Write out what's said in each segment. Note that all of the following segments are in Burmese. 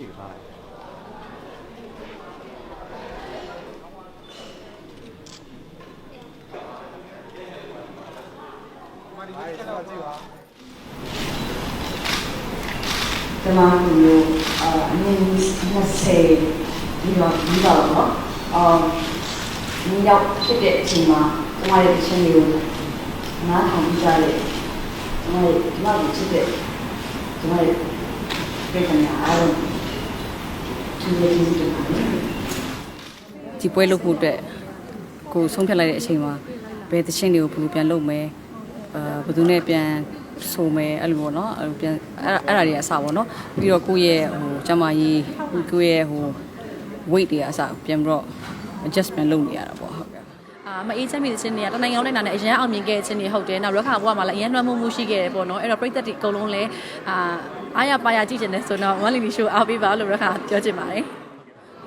ဖြည့်ထားတယ် ဒီမှာမျိုးအာအနည်း20ဒီတော့ဒီတော့เนาะအာဒီရောက်ဖြစ်တဲ့အချိန်မှာကျွန်မရဲ့အချင်းလေးကိုနားထောင်ကြတဲ့ကျွန်မရဲ့ဒီမှာဖြစ်တဲ့ကျွန်မရဲ့ပြည်ကညာအားလုံး သူရဲ့ဒီလိုပါဒီပွဲလုပ်ဖို့အတွက်ကိုဆုံးဖြတ်လိုက်တဲ့အချိန်မှာဘယ်သချင်းတွေကိုဘယ်လိုပြန်လုပ်မယ်အာဘယ်သူနဲ့ပြန်ဆိုမယ်အဲ့လိုပေါ့နော်အဲ့လိုပြန်အဲ့အဲ့ဒါတွေအစပေါ့နော်ပြီးတော့ကိုယ့်ရဲ့ဟိုကျမကြီးကိုယ့်ရဲ့ဟို weight တွေအစပြန်ပြီးတော့ adjustment လုပ်နေရတာပေါ့ဟုတ်ကဲ့အာမအေးချမ်းမြေတဲ့ချင်းတွေကတနိုင်ငံလုံးနဲ့နာနဲ့အရန်အောင်မြင်ခဲ့တဲ့ချင်းတွေဟုတ်တယ်နောက်ရက်ခါဘွားမှာလည်းအရန်လွှမ်းမိုးမှုရှိခဲ့တယ်ပေါ့နော်အဲ့တော့ပြည်သက်တွေအကုန်လုံးလည်းအာ အားရပါရကြည့်ချင်တယ်ဆိုတော့ one lady show အားပေးပါလို့ရက်ခါပြောချင်ပါတယ်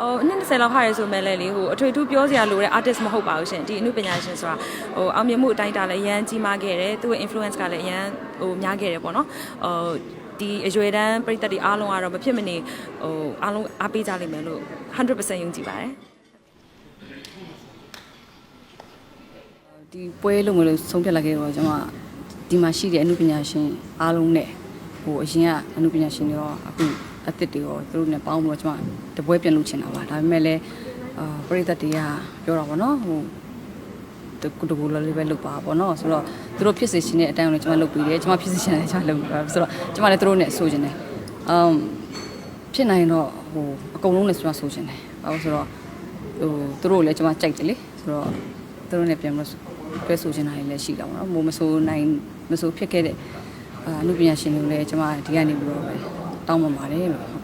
ဟိုအနည်း20လောက်ခါရဲဆိုမဲ့လည်းလေဟိုအထွေထူးပြောစရာလိုတဲ့ artist မဟုတ်ပါဘူးရှင်ဒီအမှုပညာရှင်ဆိုတာဟိုအောင်မြင်မှုအတိုင်းအတာလည်းအရန်ကြီးမားခဲ့တယ်သူ့ရဲ့ influence ကလည်းအရန်ဟိုများခဲ့တယ်ပေါ့နော်ဟိုဒီအရွယ်တန်းပြည်သက်တွေအားလုံးကတော့မဖြစ်မနေဟိုအားလုံးအားပေးကြလိမ့်မယ်လို့100%ယုံကြည်ပါတယ်ဒီပွဲလုပ်မယ်လို့ဆုံးဖြတ်လိုက်ခဲ့တော့ကျွန်မဒီမှာရှိတဲ့အမှုပညာရှင်အားလုံးနဲ့ ဟိုအရင်ကအမှုပညာရှင်တွေရောအခုအသစ်တွေရောသူတို့နဲ့ပေါင်းပြီးတော့ကျွန်မတပွဲပြန်လုပ်ချင်တာပါဒါပေမဲ့လည်းအာပရိသတ်တွေကပြောတာပေါ့နော်ဟိုတကူတကူလောလေးပဲလုပ်ပါပေါ့နော်ဆိုတော့သူတို့ဖြစ်စေချင်တဲ့အတိုင်းကိုလည်းကျွန်မလုပ်ပြီးတယ်ကျွန်မဖြစ်စေချင်တယ်ကျွန်မလုပ်ပြီးပါဆိုတော့ကျွန်မလည်းသူတို့နဲ့ဆိုချင်တယ်အမ်ဖြစ်နိုင်တော့ဟိုအကုန်လုံးနဲ့ကျွန်မဆိုချင်တယ်ဘာလို့ဆိုတော့ဟိုသူတို့ကိုလည်းကျွန်မကြိုက်တယ်လေဆိုတော့သူတို့နဲ့ပြန်ပြီးတော့တွဲဆိုချင်တာတွေလည်းရှိတာပေါ့နော်မို့မဆိုနိုင်မဆိုဖြစ်ခဲ့တဲ့ အာအမှုပညာရှင်တွေကိုလည်းကျွန်မဒီကနေပြီးတော့ပဲတောင်းပန်ပါတယ်လို့ဟုတ်ကဲ့